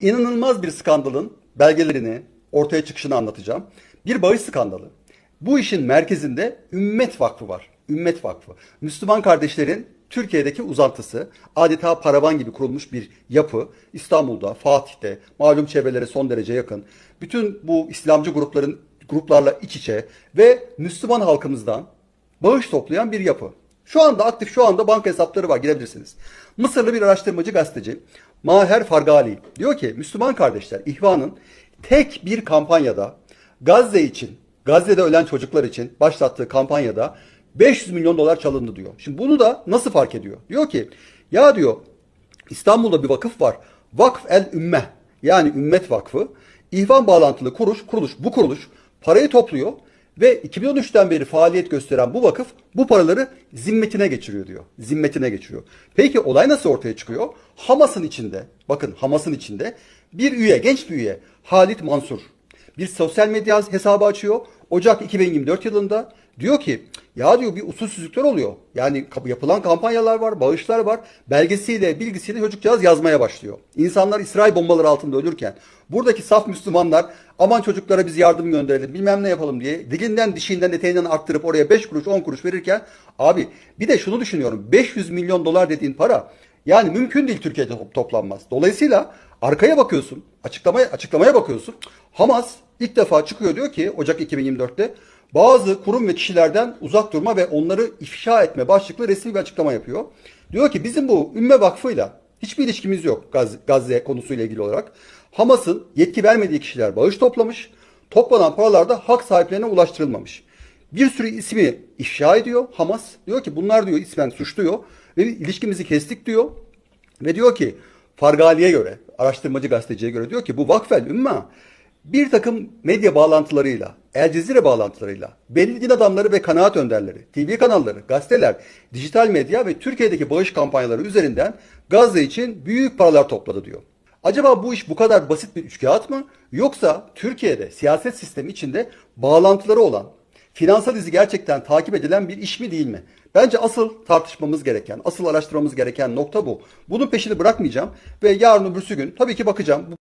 İnanılmaz bir skandalın belgelerini, ortaya çıkışını anlatacağım. Bir bağış skandalı. Bu işin merkezinde Ümmet Vakfı var. Ümmet Vakfı. Müslüman kardeşlerin Türkiye'deki uzantısı, adeta paravan gibi kurulmuş bir yapı. İstanbul'da, Fatih'te, malum çevrelere son derece yakın. Bütün bu İslamcı grupların gruplarla iç içe ve Müslüman halkımızdan bağış toplayan bir yapı. Şu anda aktif, şu anda banka hesapları var, girebilirsiniz. Mısırlı bir araştırmacı gazeteci Maher Fargali diyor ki Müslüman kardeşler İhvan'ın tek bir kampanyada Gazze için, Gazze'de ölen çocuklar için başlattığı kampanyada 500 milyon dolar çalındı diyor. Şimdi bunu da nasıl fark ediyor? Diyor ki ya diyor İstanbul'da bir vakıf var. Vakf el Ümmeh yani Ümmet Vakfı. İhvan bağlantılı kuruş, kuruluş bu kuruluş parayı topluyor ve 2013'ten beri faaliyet gösteren bu vakıf bu paraları zimmetine geçiriyor diyor. Zimmetine geçiriyor. Peki olay nasıl ortaya çıkıyor? Hamas'ın içinde, bakın Hamas'ın içinde bir üye, genç bir üye Halit Mansur bir sosyal medya hesabı açıyor. Ocak 2024 yılında diyor ki ya diyor bir usulsüzlükler oluyor. Yani yapılan kampanyalar var, bağışlar var. Belgesiyle, bilgisiyle çocukcağız yazmaya başlıyor. İnsanlar İsrail bombaları altında ölürken buradaki saf Müslümanlar aman çocuklara biz yardım gönderelim bilmem ne yapalım diye dilinden dişinden eteğinden arttırıp oraya 5 kuruş 10 kuruş verirken abi bir de şunu düşünüyorum 500 milyon dolar dediğin para yani mümkün değil Türkiye'de top- toplanmaz. Dolayısıyla arkaya bakıyorsun, açıklamaya açıklamaya bakıyorsun. Hamas ilk defa çıkıyor diyor ki Ocak 2024'te bazı kurum ve kişilerden uzak durma ve onları ifşa etme başlıklı resmi bir açıklama yapıyor. Diyor ki bizim bu Ümme Vakfı'yla hiçbir ilişkimiz yok Gaz- Gazze konusuyla ilgili olarak. Hamas'ın yetki vermediği kişiler bağış toplamış. Toplanan paralar da hak sahiplerine ulaştırılmamış. Bir sürü ismi ifşa ediyor Hamas. Diyor ki bunlar diyor ismen suçluyor ve ilişkimizi kestik diyor. Ve diyor ki Fargali'ye göre, araştırmacı gazeteciye göre diyor ki bu vakfel ümma bir takım medya bağlantılarıyla, El Cezire bağlantılarıyla, belli din adamları ve kanaat önderleri, TV kanalları, gazeteler, dijital medya ve Türkiye'deki bağış kampanyaları üzerinden Gazze için büyük paralar topladı diyor. Acaba bu iş bu kadar basit bir üçkağıt mı? Yoksa Türkiye'de siyaset sistemi içinde bağlantıları olan, finansal izi gerçekten takip edilen bir iş mi değil mi? Bence asıl tartışmamız gereken, asıl araştırmamız gereken nokta bu. Bunun peşini bırakmayacağım ve yarın öbürsü gün tabii ki bakacağım.